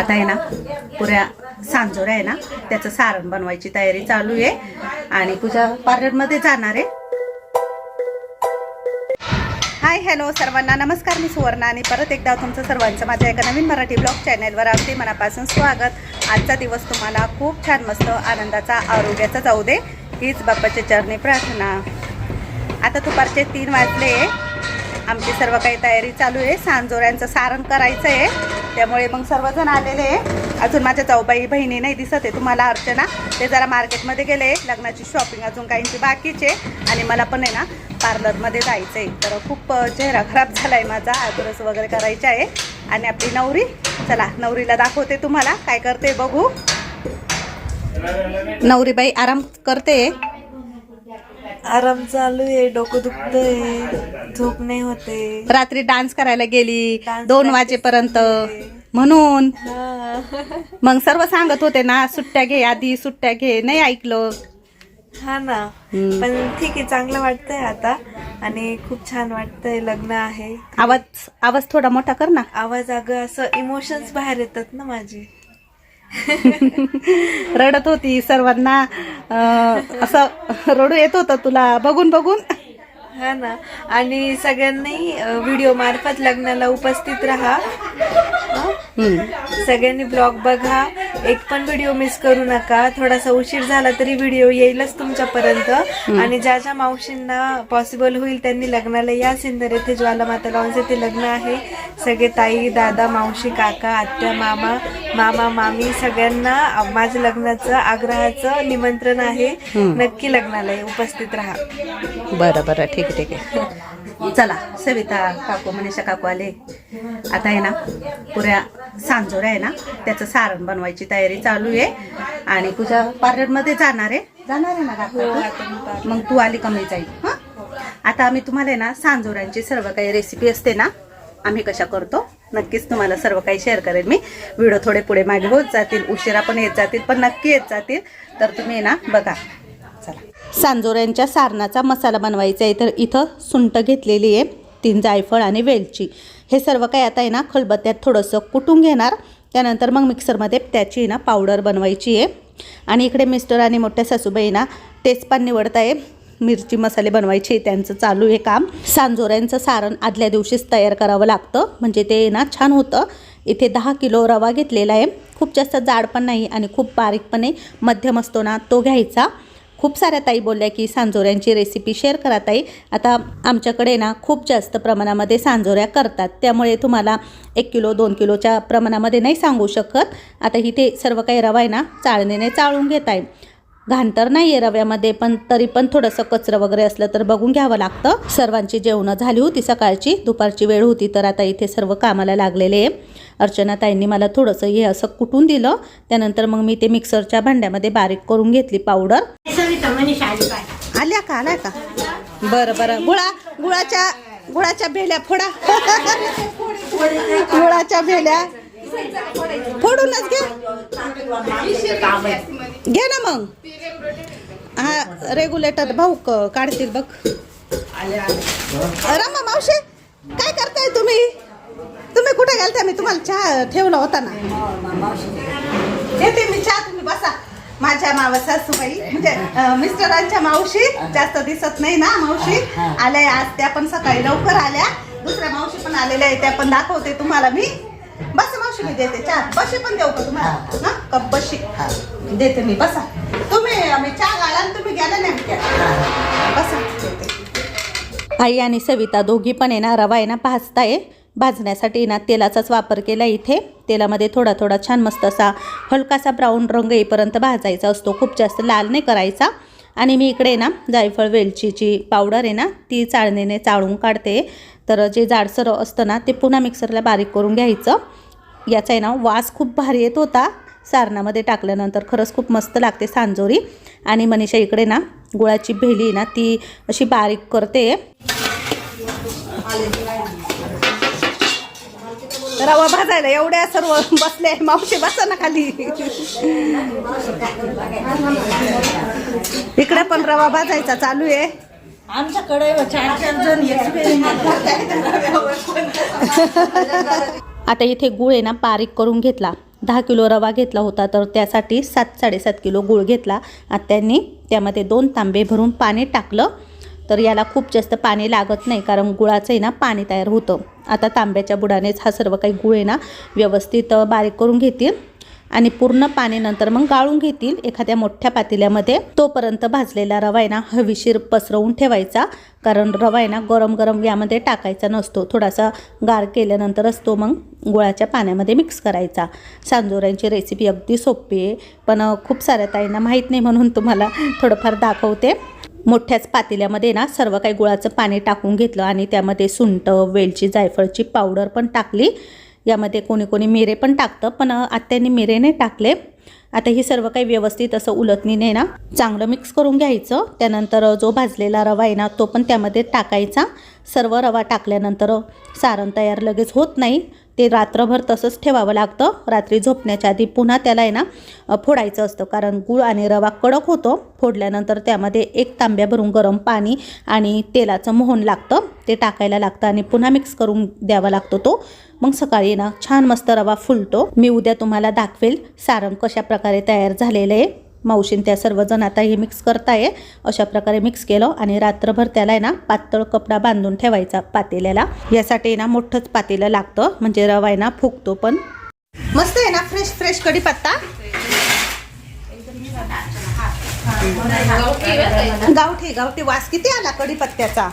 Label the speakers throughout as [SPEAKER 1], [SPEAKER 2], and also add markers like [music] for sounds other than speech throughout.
[SPEAKER 1] आता आहे ना पुऱ्या सांजोऱ्या आहे ना त्याचं सारण बनवायची तयारी चालू आहे. आणि पूजा पार्लरमध्ये जाणार आहे. हाय हॅलो सर्वांना. नमस्कार मी सुवर्णा. आणि परत एकदा तुमचं सर्वांचं माझ्या एका नवीन मराठी ब्लॉग चॅनलवर अगदी मनापासून स्वागत. आजचा दिवस तुम्हाला खूप छान मस्त आनंदाचा आरोग्याचा जाऊ दे. हीच बाप्पाच्या चरणी प्रार्थना. आता दुपारचे तीन वाजले. आमची सर्व काही तयारी चालू आहे. सांजोऱ्यांचं सारण करायचं आहे त्यामुळे मग सर्वजण आलेले आहे. अजून माझ्या जाऊबाई बहिणी नाही दिसत आहे. तुम्हाला अर्चना ते जरा मार्केटमध्ये गेले लग्नाची शॉपिंग अजून काहींची बाकीचे आणि मला पण आहे ना पार्लरमध्ये जायचं आहे तर खूप चेहरा खराब झाला आहे माझा. आयब्रोस वगैरे करायचे आहे. आणि आपली नवरी चला नवरीला दाखवते तुम्हाला. काय करते बघू. नवरीबाई आराम करते.
[SPEAKER 2] आराम चालू आहे डोकं दुखतंय झोप नाही होते.
[SPEAKER 1] रात्री डान्स करायला गेली दोन वाजेपर्यंत. म्हणून?
[SPEAKER 2] हा.
[SPEAKER 1] मग सर्व सांगत होते ना सुट्ट्या घे आधी सुट्ट्या घे नाही ऐकलं.
[SPEAKER 2] हा ना.
[SPEAKER 1] हम्म.
[SPEAKER 2] पण ठीक आहे चांगलं वाटतंय आता. आणि खूप छान वाटतंय लग्न आहे.
[SPEAKER 1] आवाज आवाज थोडा मोठा कर ना.
[SPEAKER 2] आवाज अगं असं इमोशन्स बाहेर येतात ना माझे. [laughs]
[SPEAKER 1] रडत होती सर्वांना. असं रडू येत होतं तुला. बघून बघून.
[SPEAKER 2] हा ना. आणि सगळ्यांनी व्हिडिओ मार्फत लग्नाला उपस्थित राहा. सगळ्यांनी ब्लॉग बघा. एक पण व्हिडिओ मिस करू नका. थोडासा उशीर झाला तरी व्हिडिओ येईलच तुमच्यापर्यंत. आणि ज्या ज्या मावशींना पॉसिबल होईल त्यांनी लग्नाला या सिंदर येथे ज्वालामाता लॉन्स येथे लग्न आहे. सगळे ताई दादा मावशी काका आत्या मामा मामा मामी सगळ्यांना माझ्या लग्नाचं आग्रहाचं निमंत्रण आहे. नक्की लग्नाला उपस्थित राहा.
[SPEAKER 1] बरं बरं. ठीक आहे ठीक आहे. [laughs] चला सविता काकू मनीषा काकू आले. आता आहे ना पुऱ्या सांजोऱ्या आहे ना त्याचं सारण बनवायची तयारी चालू आहे. आणि तुझ्या पार्लरमध्ये जाणार आहे. जाणार आहे ना काकू? मग तू आली कमी जाईल? हां? आता आम्ही तुम्हाला आहे ना सांजोऱ्यांची सर्व काही रेसिपी असते ना आम्ही कशा करतो? नक्कीच तुम्हाला सर्व काही शेअर करेल मी. व्हिडिओ थोडे पुढे मागे होत जातील उशिरा पण येत जातील पण नक्की येत जातील. तर तुम्ही ना बघा सांजोऱ्यांच्या सारणाचा मसाला बनवायचा आहे. तर इथं सुंट घेतलेली आहे तीन जायफळ आणि वेलची. हे सर्व काही आता आहे ना खलबत्त्यात थोडंसं कुटून घेणार. त्यानंतर मग मिक्सरमध्ये त्याची ना पावडर बनवायची आहे. आणि इकडे मिस्टर आणि मोठ्या सासूबाई ना तेचपान निवडत आहे. मिरची मसाले बनवायचे त्यांचं चालू आहे काम. सांजोऱ्यांचं सारण आदल्या दिवशीच तयार करावं लागतं. म्हणजे ते ना छान होतं. इथे दहा किलो रवा घेतलेला आहे. खूप जास्त जाड पण नाही आणि खूप बारीक पण नाही. मध्यम असतो ना तो घ्यायचा. खूप साऱ्या ताई बोलल्या की सांजोऱ्यांची रेसिपी शेअर करा ताई. आता आमच्याकडे ना खूप जास्त प्रमाणामध्ये सांजोऱ्या करतात. त्यामुळे तुम्हाला एक किलो दोन किलोच्या प्रमाणामध्ये नाही सांगू शकत. आता इथे सर्व काही रवा आहे ना चाळणीने चाळून घेत आहे. घाण तर नाही आहे रव्यामध्ये पण तरी पण थोडंसं कचरं वगैरे असलं तर बघून घ्यावं लागतं. सर्वांची जेवणं झाली होती सकाळची दुपारची वेळ होती तर आता इथे सर्व कामाला लागलेले आहे. अर्चना ताईंनी मला थोडंसं हे असं कुटून दिलं. त्यानंतर मग मी ते मिक्सरच्या भांड्यामध्ये बारीक करून घेतली पावडर आल्या का? आल्या का? बरं बरं. गुळा गुळाच्या गुळाच्या भेल्या फोडा. गुळाच्या भेल्या. फोडूनच घे. घे ना मग. हा रेग्युलेटर भाऊ क- काढतील बघ. रामा मावशे काय करताय तुम्ही? तुम्ही कुठे गेलता? मी तुम्हाला चहा ठेवला होता ना. येते मी चहा तुम्ही बसा. माझ्या मावा सासूबाई म्हणजे मिस्टरांच्या मावशी जास्त दिसत नाही ना मावशी? आल्या आज त्या पण सकाळी लवकर आल्या. दुसऱ्या मावशी पण आलेल्या आहे त्या पण दाखवते तुम्हाला मी. बस मावशी मी देते चहा. बशी पण देऊ का तुम्हाला? ना? कप बशी. देते मी बसा. तुम्ही आम्ही चहा घाला आणि तुम्ही गेला नेमक्या. बसा देते. आई आणि सविता दोघी पण आहे ना रवा आहे ना भाजताय. भाजण्यासाठी ना तेलाचाच वापर केला इथे. तेलामध्ये थोडा थोडा छान मस्त असा हलकासा ब्राऊन रंग येईपर्यंत भाजायचा असतो. खूप जास्त लाल नाही करायचा. आणि मी इकडे ना जायफळ वेलचीची पावडर आहे ना ती चाळणीने चाळून काढते. तर जे जाडसर असतं ना ते पुन्हा मिक्सरला बारीक करून घ्यायचं. याचा आहे ना वास खूप भारी येत होता. सारणामध्ये टाकल्यानंतर खरंच खूप मस्त लागते सांजोरी. आणि मनीषा इकडे ना गुळाची भेली ना ती अशी बारीक करते. रवा भाजायला एवढ्या सर्व बसले मावशी बसा ना खाली. इकडे पण रवा भाजायचा चालू आहे.
[SPEAKER 3] आमच्याकडे चार चार जण
[SPEAKER 1] आता इथे गुळ आहे ना बारीक करून घेतला. दहा किलो रवा घेतला होता तर त्यासाठी सात साडेसात किलो गूळ घेतला. आत्यांनी त्यामध्ये दोन तांबे भरून पाणी टाकलं. तर याला खूप जास्त पाणी लागत नाही कारण गुळाचं आहे ना पाणी तयार होतं. आता तांब्याच्या बुडानेच हा सर्व काही गुळ आहे ना व्यवस्थित बारीक करून घेतील आणि पूर्ण पाणी नंतर मग गाळून घेतील एखाद्या मोठ्या पातेल्यामध्ये. तोपर्यंत भाजलेला रवा आहे ना हवीशीर पसरवून ठेवायचा कारण रवा आहे ना गरम गरम यामध्ये टाकायचा नसतो. थोडासा गार केल्यानंतरच तो मग गुळाच्या पाण्यामध्ये मिक्स करायचा. सांजोऱ्यांची रेसिपी अगदी सोपी आहे पण खूप साऱ्या ताईंना माहीत नाही म्हणून तुम्हाला थोडंफार दाखवते. मोठ्याच पातेल्यामध्ये ना सर्व काही गुळाचं पाणी टाकून घेतलं आणि त्यामध्ये सुंट वेलची जायफळची पावडर पण टाकली. यामध्ये कोणी कोणी मिरे पण टाकतं पण अ, आत्यांनी मिरे नाही टाकले. आता ही सर्व काही व्यवस्थित असं उलटणीने ना चांगलं मिक्स करून घ्यायचं. त्यानंतर जो भाजलेला रवा आहे ना तो पण त्यामध्ये टाकायचा. सर्व रवा टाकल्यानंतर सारण तयार लगेच होत नाही. ते रात्रभर तसंच ठेवावं लागतं. रात्री झोपण्याच्या आधी पुन्हा त्याला आहे ना फोडायचं असतं. कारण गूळ आणि रवा कडक होतो. फोडल्यानंतर त्यामध्ये एक तांब्या भरून गरम पाणी आणि तेलाचं मोहन लागतं. ते टाकायला लागतं आणि पुन्हा मिक्स करून द्यावा लागतो तो. मग सकाळी ना छान मस्त रवा फुलतो. मी उद्या तुम्हाला दाखवेल सारण कशा प्रकारे तयार झालेलं आहे. मावशीन त्या सर्वजण आता हे मिक्स करताय. अशा प्रकारे मिक्स केलं आणि रात्रभर त्याला आहे ना पातळ कपडा बांधून ठेवायचा पातेल्याला. यासाठी ना मोठंच पातेलं लागतं म्हणजे रवा आहे ना फुगतो पण. मस्त आहे ना फ्रेश फ्रेश कढीपत्ता. गावठी गावठी वास किती आला कढीपत्त्याचा.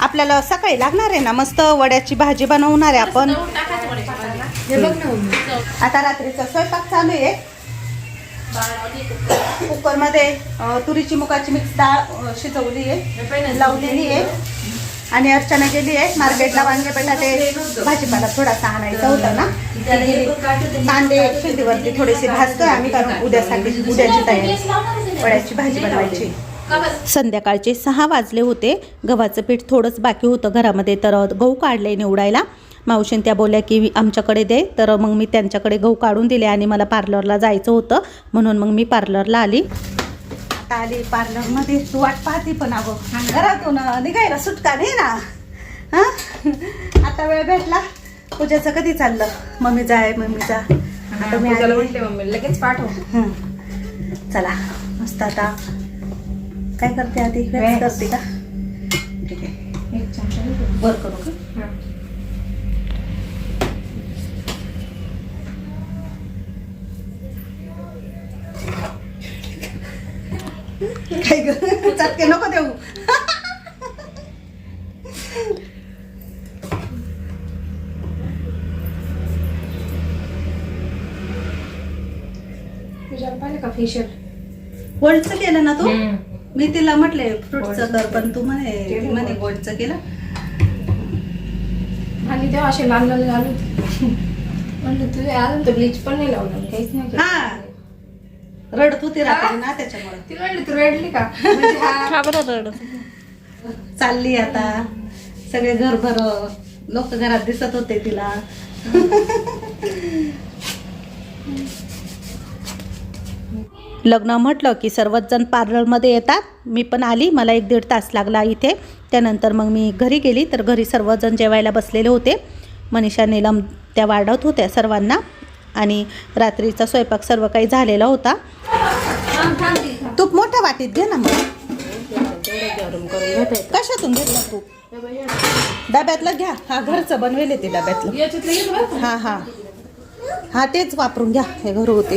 [SPEAKER 1] आपल्याला सकाळी लागणार आहे ना मस्त वड्याची भाजी बनवणार आहे आपण. आता रात्रीचा स्वयंपाक चालू आहे. कुकरमध्ये तुरीची मुगाची मिक्स डाळ शिजवली आहे. लावलेली आहे. आणि अर्चना गेली आहे. मार्केटला वांगे बटाटे भाजीपाला थोडासा आणायचा होता ना. कांदे शेतीवरती थोडेसे भाजतोय आम्ही कारण उद्यासाठी उद्याची तयारी. वड्याची भाजी बनवायची. संध्याकाळचे सहा वाजले होते. गव्हाचं पीठ थोडंच बाकी होतं घरामध्ये तर गहू काढले निवडायला. मावशीन त्या बोलल्या की आमच्याकडे दे. तर मग मी त्यांच्याकडे गहू काढून दिले आणि मला पार्लरला जायचं होतं. म्हणून मग मी पार्लरला आली. आता आली पार्लरमध्ये. तू वाट पाहती पण अगं. घरातून निघायला सुटका नाही ना. हां? आता वेळ भेटला. पूजाचं कधी चाललं? मम्मी जाय मम्मी जा. आता मी आली.
[SPEAKER 2] लगेच पाठव.
[SPEAKER 1] हं. चला. मस्त आता. काय करते आधी? करते का? ठीक आहे. वर करू का? काय ग चटके नको देऊ
[SPEAKER 2] का फेशियल
[SPEAKER 1] गोल्डचं केलं ना तू मी तिला म्हटले फ्रुटचं कर पण तू म्हणे म्हणे गोल्डचं केलं
[SPEAKER 2] आणि तेव्हा असे लाल लाल होते म्हणलं तुझे अजून तर ब्लीच पण नाही लावलं काहीच नाही.
[SPEAKER 1] हा रडत होती रात्री ना त्याच्यामुळे.
[SPEAKER 2] तू रडली का? म्हणजे हा [laughs]
[SPEAKER 1] चालली आता. सगळे घरभर लोक घरात दिसत होते तिला. लग्न म्हटलं की सर्वच जण पार्लरमध्ये येतात. मी पण आली मला एक दीड तास लागला इथे. त्यानंतर मग मी घरी गेली तर घरी सर्वजण जेवायला बसलेले होते. मनीषा नीलम त्या वाढवत होत्या सर्वांना. आणि रात्रीचा स्वयंपाक सर्व काही झालेला होता. तूप मोठ्या वाटीत घे ना मग. कशातून घेतला तूप? डब्यातलं घ्या. हा घरचं बनवेल ते डब्यातलं. हा हा. हा तेच वापरून घ्या. हे घर होते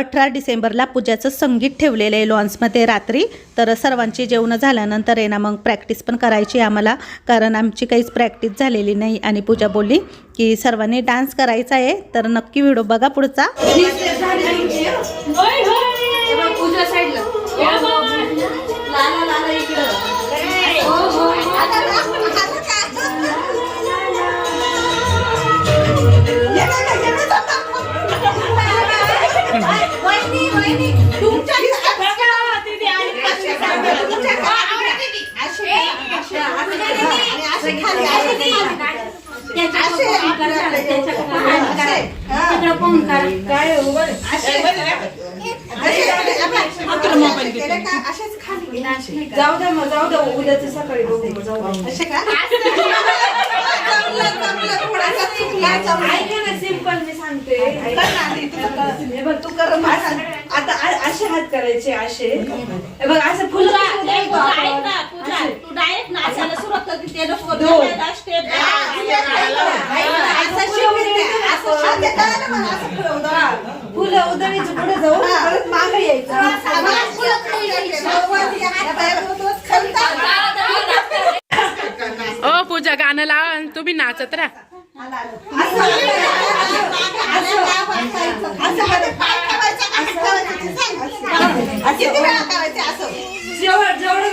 [SPEAKER 1] अठरा डिसेंबरला पूजाचं संगीत ठेवलेलं आहे लॉन्समध्ये रात्री. तर सर्वांची जेवणं झाल्यानंतर आहे ना मग प्रॅक्टिस पण करायची आहे आम्हाला. कारण आमची काहीच प्रॅक्टिस झालेली नाही. आणि पूजा बोलली की सर्वांनी डान्स करायचा आहे. तर नक्की व्हिडिओ बघा पुढचा.
[SPEAKER 2] पूजा जाऊ द्या मग जाऊ द्या उद्याच सकाळी बघू जाऊ
[SPEAKER 1] असे का?
[SPEAKER 2] सिंपल मी सांगते. हे बघ तू कर असं- आता असे हात करायचे असे. हे बघ असं फुल
[SPEAKER 3] पूजा ए, पूजा, ऐक ना, पूजा. तू डायरेक्ट नाचायला सुरुवात करते ते नको बोलायला, step
[SPEAKER 2] फुलं उधळीच्या पुढे जाऊ परत मागे यायचं.
[SPEAKER 4] ओ पूजा गाणं लावा आणि तुम्ही नाचत राहा.
[SPEAKER 2] जेवढं जेवढं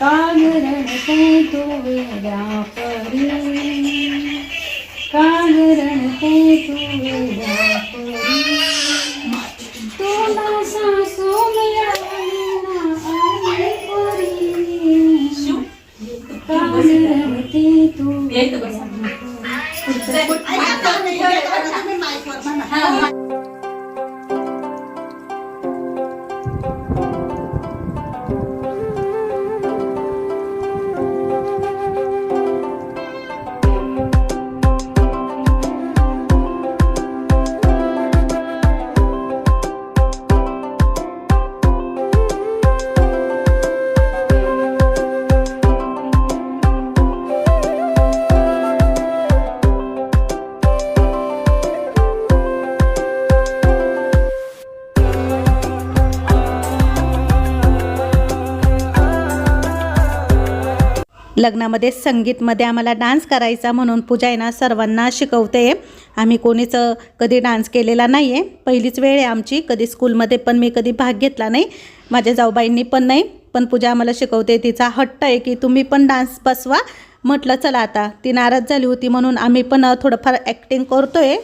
[SPEAKER 5] कागरण ते तू वेड्या परी कागरण ते
[SPEAKER 1] लग्नामध्ये संगीतमध्ये आम्हाला डान्स करायचा म्हणून पूजा आहे ना सर्वांना शिकवते. आम्ही कोणीच कधी डान्स केलेला नाही आहे पहिलीच वेळ आहे आमची. कधी स्कूलमध्ये पण मी कधी भाग घेतला नाही. माझ्या जाऊबाईंनी पण नाही. पण पूजा आम्हाला शिकवते. तिचा हट्ट आहे की तुम्ही पण डान्स बसवा. म्हटलं चला आता. ती नाराज झाली होती म्हणून आम्ही पण थोडंफार ॲक्टिंग करतोय.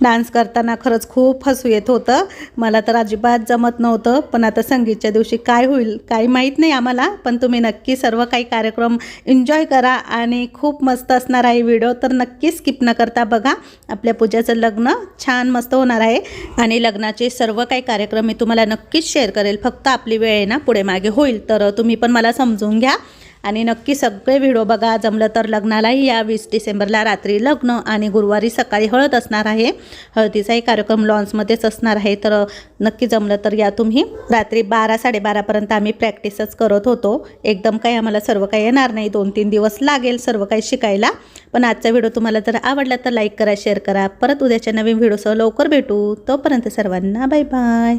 [SPEAKER 1] डान्स करताना खरंच खूप हसू येत होतं. मला तर अजिबात जमत नव्हतं पण आता संगीतच्या दिवशी काय होईल काही माहीत नाही आम्हाला पण तुम्ही नक्की सर्व काही कार्यक्रम एन्जॉय करा आणि खूप मस्त असणार आहे व्हिडिओ तर नक्की स्किप न करता बघा. आपल्या पूजाचं लग्न छान मस्त होणार आहे आणि लग्नाचे सर्व काही कार्यक्रम मी तुम्हाला नक्कीच शेअर करेल. फक्त आपली वेळ आहे ना पुढे मागे होईल तर तुम्ही पण मला समजून घ्या. आणि नक्की सगळे व्हिडिओ बघा. जमलं तर लग्नालाही या वीस डिसेंबरला रात्री लग्न आणि गुरुवारी सकाळी हळद असणार आहे. हळदीचाही कार्यक्रम लॉन्समध्येच असणार आहे. तर नक्की जमलं तर या तुम्ही. रात्री बारा साडेबारापर्यंत आम्ही प्रॅक्टिसच करत होतो. एकदम काही आम्हाला सर्व काही येणार नाही. दोन तीन दिवस लागेल सर्व काही शिकायला. पण आजचा व्हिडिओ तुम्हाला जर आवडला तर लाईक करा शेअर करा. परत उद्याच्या नवीन व्हिडिओसह लवकर भेटू. तोपर्यंत सर्वांना बाय बाय.